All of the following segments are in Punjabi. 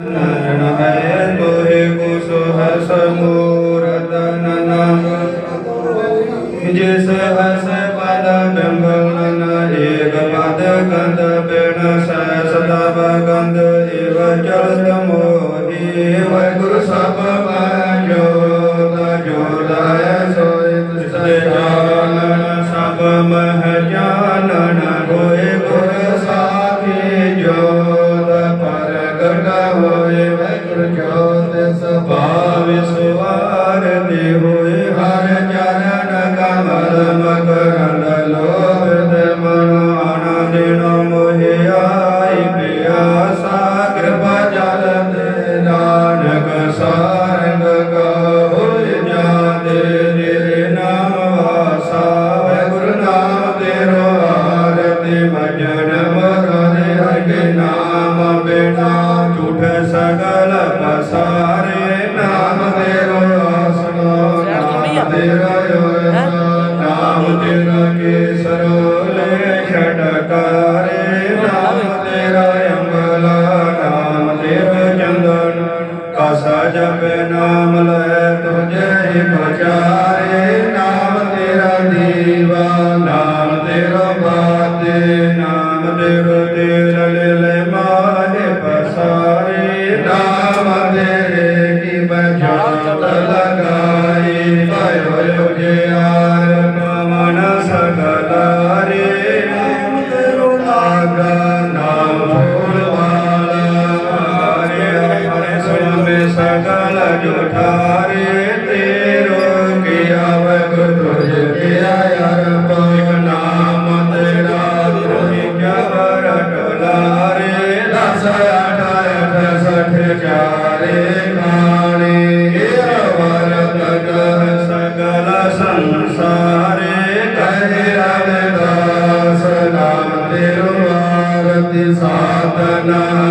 नारायण हरे तोहे कुसुह समूरतन नाम जिस हस पद ब्रह्मन एक मद गंध पिण सतव गंध इव चलत मोहि वैगुरु सब जो जोदाय सोय कृष्ण ਦੇਵ ਦੇ ਲਲ ਮਾਹੇ ਪਸਾਰੇ ਨਾਮ ਤੇਰੇ ਕੀ ਮੈਂ ਜਾਤ ਲਗਾਈ ਭਇਓ ਯੋਗੇ ਆਰਮ ਮਨ ਸਗਲਾਰੇ ਨਾਮ ਤੇਰੋ ਲਾਗਾ ਨਾਮ ਫੂਲ ਵਾਲਾ ਹਰੇ ਹਰੇ ਸੋਮੇ ਸਗਲ ਜੁਠਾ Allah.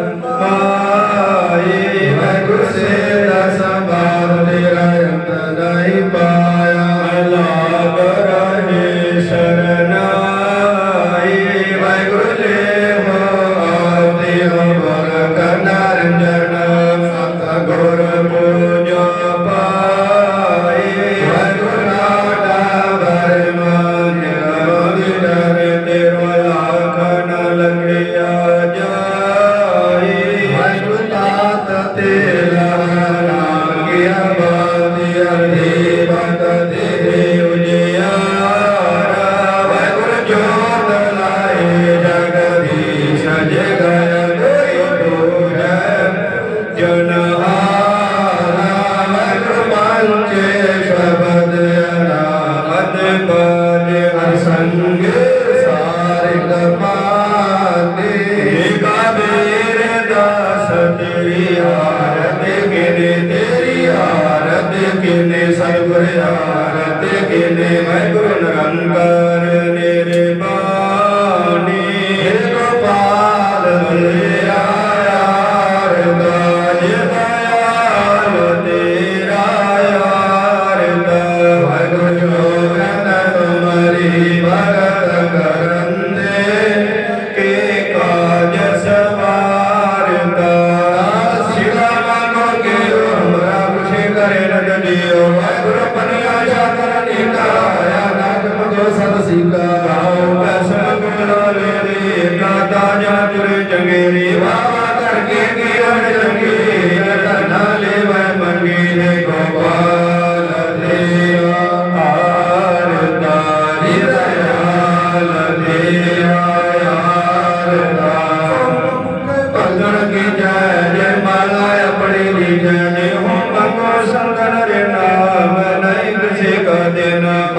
Bye. ਹਰਿ ਆਰਤ ਕਿਨੇ ਮੈਂ ਗੁਰੂ ਨਿਰੰਕਾਰ।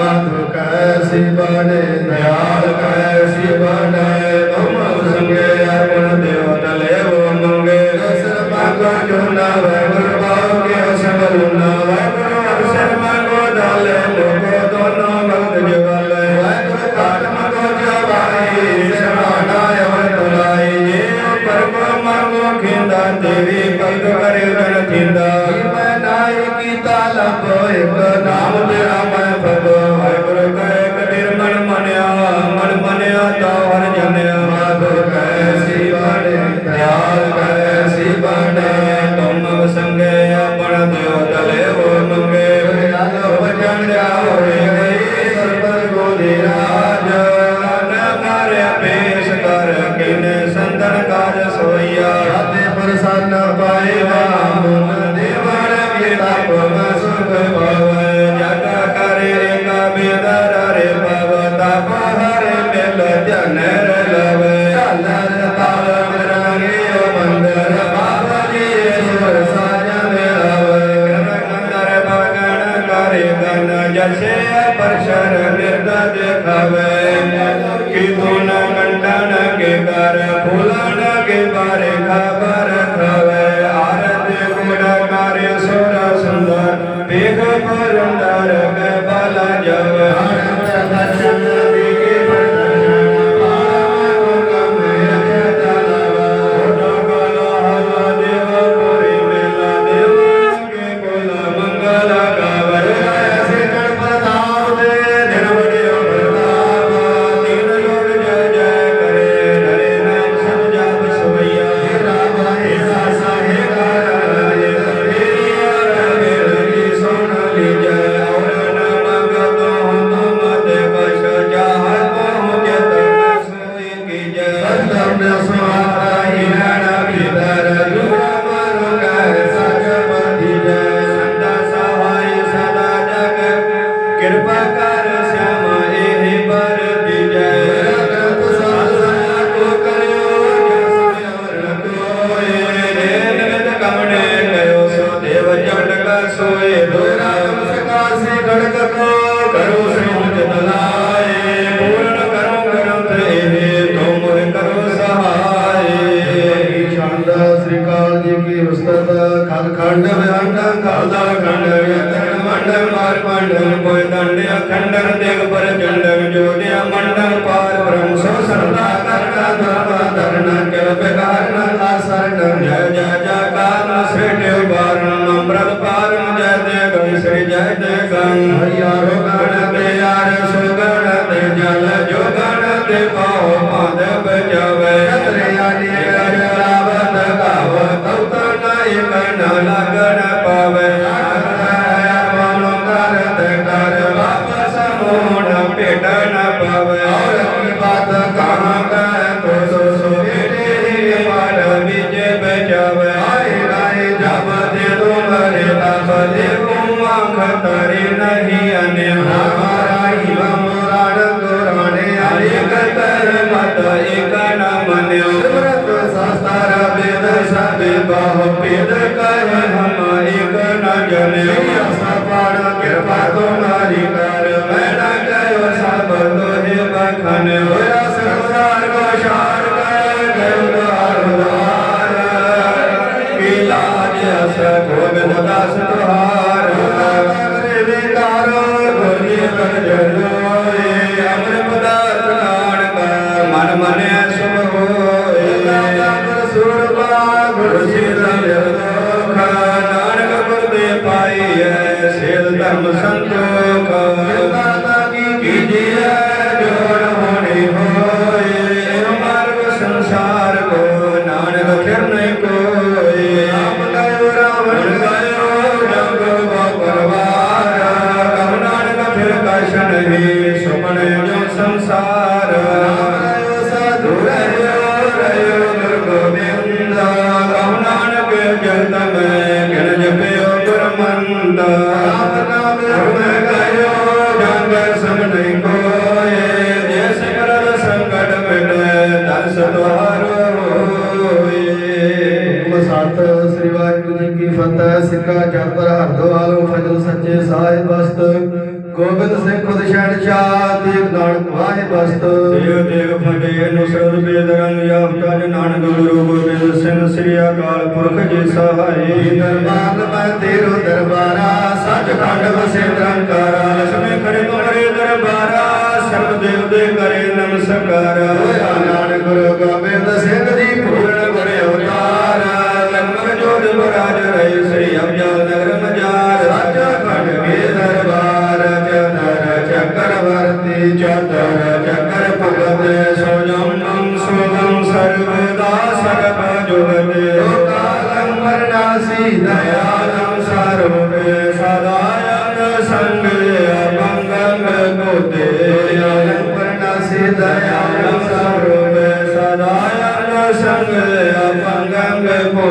ਮਧੁ ਕੈ ਸਿਵਰ ਦਇਆਲ Amen. ਖੰਡ ਵਿਅੰਡ ਕਾਲਾ ਖੰਡ ਵਿਅੰਡ ਮੰਡਲ ਮਾਰ ਮੰਡਲ ਕੋਈ ਦੰਡਿਆ ਖੰਡਨ ਦੇਗ ਪਰ ਚੰਡਨ ਜੋੜਿਆ ਮੰਡਲ ਪਾਰ ਬ੍ਰਹਮ ਸੋ ਸਰਦਾ ਕਰਤਾ ਦਰਵਾ ਦਰਨਾ ਇੱਕ ਤਰ ਮਤ ਇੱਕ ਨਾ ਮੰਨਿਓ ਸਿਮਰਤ ਸਾਸਤਾਰ ਬੇਦ ਸਭ ਬਹੁ ਪੇਦ ਕਰ ਹਮ ਇੱਕ ਨਾ ਜਨਿਓ ਅਸਾ ਪਾੜ ਕਿਰਪਾ ਤੁਮਾਰੀ ਕਰ ਮੈਂ ਨਾ ਕਯੋ ਸਭ ਤੋਹੇ ਬਖਨ ਹੋਇਆ ਸਰਦਾਰ ਕੋ ਸ਼ਾਰ ਕਰ ਗਇਓ ਦਾਰ ਦਾਰ ਕੀ ਲਾਜ ਅਸ ਗੋਬਿੰਦ ਦਾਸ ਤੁਹਾਰ ਕਰੇ ਵਿਕਾਰ ਗੁਰਜੀ ਕਰ ਜਨੋ Amaré. ਸਾਹਿਬ ਬਸਤ ਗੋਬਿੰਦ ਸਿੰਘ ਖੁਦ ਛੜ ਚਾ ਦੇਵ ਨਾਨਕ ਵਾਹਿ ਬਸਤ। ਦੇਵ ਦੇਵ ਫੰਡੇ ਨੁਸਰਤ ਬੇਦਰਨ ਆਫਤਾ ਜਨਾਨ ਗੁਰੂ ਗੋਬਿੰਦ ਸਿੰਘ ਸ੍ਰੀ ਅਕਾਲ ਪੁਰਖ ਜੀ ਸਹਾਈ। ਦਰਬਾਰ ਮੈਂ ਤੇਰੋ ਦਰਬਾਰਾ ਸੱਚਖੰਡ ਵਸੇ ਨਿਰੰਕਾਰਾ। ਲਖਮੇ ਖੜੇ ਕਮਰੇ ਦਰਬਾਰਾ ਸਰਬ ਦੇਵ ਦੇ ਕਰੇ ਨਮਸਕਾਰ।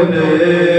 Hallelujah.